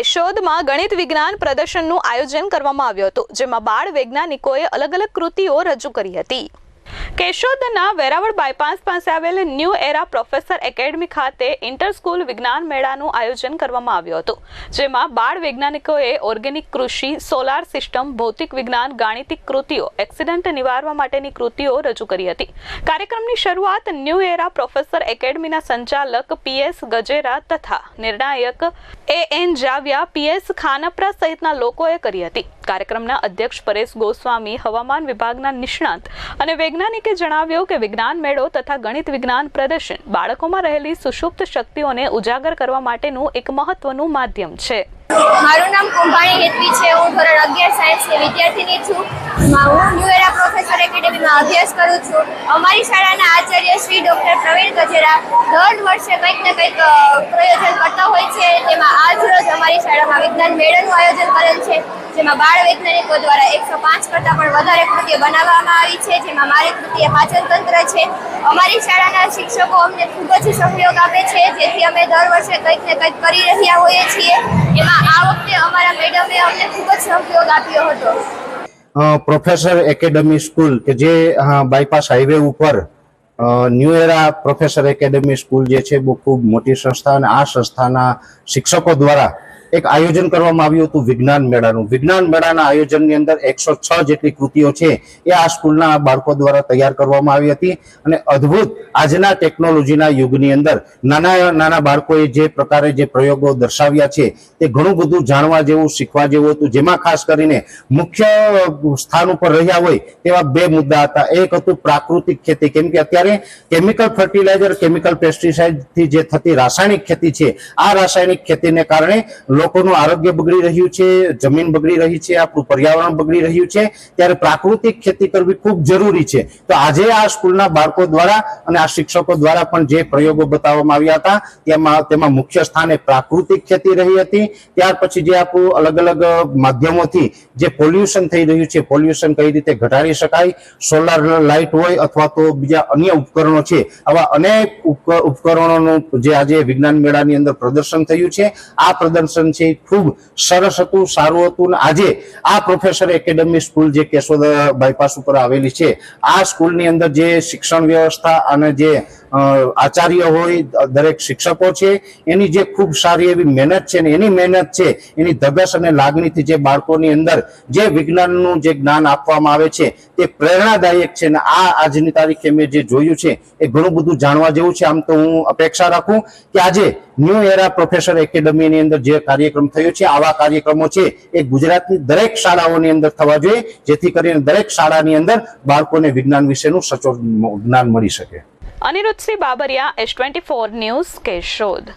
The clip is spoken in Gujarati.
કેશોદમાં ગણિત વિજ્ઞાન પ્રદર્શનનું આયોજન કરવામાં આવ્યું હતું, જેમાં બાળ વૈજ્ઞાનિકોએ અલગ અલગ કૃતિઓ રજૂ કરી હતી. કેશોદના વેરાવળ બાયપાસ પાસે આવેલ ન્યૂ એરા પ્રોફેસર એકેડમી ખાતે ઇન્ટર સ્કૂલ વિજ્ઞાન મેળાનું આયોજન કરવામાં આવ્યું હતું, જેમાં બાળ વૈજ્ઞાનિકોએ ઓર્ગેનિક કૃષિ, સોલાર સિસ્ટમ, ભૌતિક વિજ્ઞાન, ગાણિતિક કૃતિઓ, એક્સિડન્ટ નિવારવા માટેની કૃતિઓ રજૂ કરી હતી. કાર્યક્રમની શરૂઆત ન્યૂ એરા પ્રોફેસર એકેડમીના સંચાલક પીએસ ગજેરા તથા નિર્ણાયક A N Javiya PS Khanpara સહિતના લોકોએ કરી હતી. કાર્યક્રમના અધ્યક્ષ પરેશ ગોસ્વામી હવામાન વિભાગના નિષ્ણાંત અને વૈજ્ઞાનિકે જણાવ્યું કે વિજ્ઞાન મેળો તથા ગણિત વિજ્ઞાન પ્રદર્શન બાળકોમાં રહેલી સુષુપ્ત શક્તિઓને ઉજાગર કરવા માટેનું એક મહત્વનું માધ્યમ છે. મારું નામ કુંભાણી હેતવી છે. હું ધોરણ અગિયાર સાયન્સની વિદ્યાર્થીની છું. હું ન્યુ એરા પ્રોફેસર એકેડેમીમાં અભ્યાસ કરું છું. અમારી શાળાના આચાર્ય શ્રી ડૉક્ટર પ્રવીણ ગજેરા દર વર્ષે કંઈક ને કંઈક પ્રયોજન કરતા હોય છે. તેમાં આજ રોજ અમારી શાળામાં વિજ્ઞાન મેળાનું આયોજન કરેલ છે. જેમાં બાળ વૈજ્ઞાનિકો દ્વારા એકસો પાંચ કરતાં પણ વધારે કૃતિઓ બનાવવામાં આવી છે, જેમાં મારી કૃતિ એ પાચન તંત્ર છે. અમારી શાળાના શિક્ષકો અમને ખૂબ જ સહયોગ આપે છે, જેથી અમે દર વર્ષે કંઈક ને કંઈક કરી રહ્યા હોઈએ છીએ. એમાં આ વખતે અમારા મેડમે અમને ખૂબ જ સહયોગ આપ્યો હતો. પ્રોફેસર એકેડમી સ્કૂલ કે જે બાયપાસ હાઈવે ઉપર new era professor academy school જે છે, બહુ ખૂબ મોટી સંસ્થા અને આ સંસ્થાના શિક્ષકો દ્વારા એક આયોજન કરવામાં આવ્યું હતું વિજ્ઞાન મેળાનું. વિજ્ઞાન મેળાના આયોજનની અંદર એકસો છ જેટલી કૃતિઓ છે એ આ સ્કૂલના બાળકો દ્વારા તૈયાર કરવામાં આવી હતી અને અદ્ભુત આજના ટેકનોલોજીના યુગની અંદર નાના નાના બાળકોએ જે પ્રકારે જે પ્રયોગો દર્શાવ્યા છે તે ઘણું બધું જાણવા જેવું, શીખવા જેવું હતું. જેમાં ખાસ કરીને મુખ્ય સ્થાન ઉપર રહ્યા હોય તેવા બે મુદ્દા હતા. એક હતું પ્રાકૃતિક ખેતી. કેમ કે અત્યારે કેમિકલ ફર્ટિલાઇઝર, કેમિકલ પેસ્ટિસાઇડથી જે થતી રાસાયણિક ખેતી છે, આ રાસાયણિક ખેતીને કારણે લોકોનું આરોગ્ય બગડી રહ્યું છે, જમીન બગડી રહી છે, આપણું પર્યાવરણ બગડી રહ્યું છે, ત્યારે પ્રાકૃતિક ખેતી કરવી ખૂબ જરૂરી છે. તો આજે આ સ્કૂલના બાળકો દ્વારા અને આ શિક્ષકો દ્વારા પણ જે પ્રયોગો બતાવવામાં આવ્યા હતા, તેમાં તેમાં મુખ્ય સ્થાને પ્રાકૃતિક ખેતી રહી હતી. ત્યાર પછી જે આપણું અલગ અલગ માધ્યમોથી જે પોલ્યુશન થઈ રહ્યું છે, પોલ્યુશન કઈ રીતે ઘટાડી શકાય, સોલાર લાઇટ હોય અથવા તો બીજા અન્ય ઉપકરણો છે, આવા અનેક ઉપક- ઉપકરણોનું જે આજે વિજ્ઞાન મેળાની અંદર પ્રદર્શન થયું છે. આ પ્રદર્શન છે. ખૂબ સરસ હતું, સારું હતું અને આજે આ પ્રોફેસર એકેડમી સ્કૂલ જે કેશોદ બાયપાસ ઉપર આવેલી છે. આ સ્કૂલની અંદર જે શિક્ષણ વ્યવસ્થા અને જે આચાર્ય હોય દરેક શિક્ષકો છે, એની જે ખૂબ સારી એવી મહેનત છે ને એની મહેનત છે, એની ધગસ અને લાગણીથી જે બાળકોની અંદર જે વિજ્ઞાનનું જે જ્ઞાન આપવામાં આવે છે, તે પ્રેરણાદાયક છે ને આ આજની તારીખે મેં જે જોયું છે, એ ઘણું બધું જાણવા જેવું છે. આમ તો હું અપેક્ષા રાખું કે આજે ન્યૂ એરા પ્રોફેસર એકેડમીની અંદર જે કાર્યક્રમ થયો છે, આવા કાર્યક્રમો છે, એ ગુજરાતની દરેક શાળાઓની અંદર થવા જોઈએ, જેથી કરીને દરેક શાળાની અંદર બાળકોને વિજ્ઞાન વિશેનું સચોટ જ્ઞાન મળી શકે. Aniruddhsinh Babariya S twenty four news Keshod.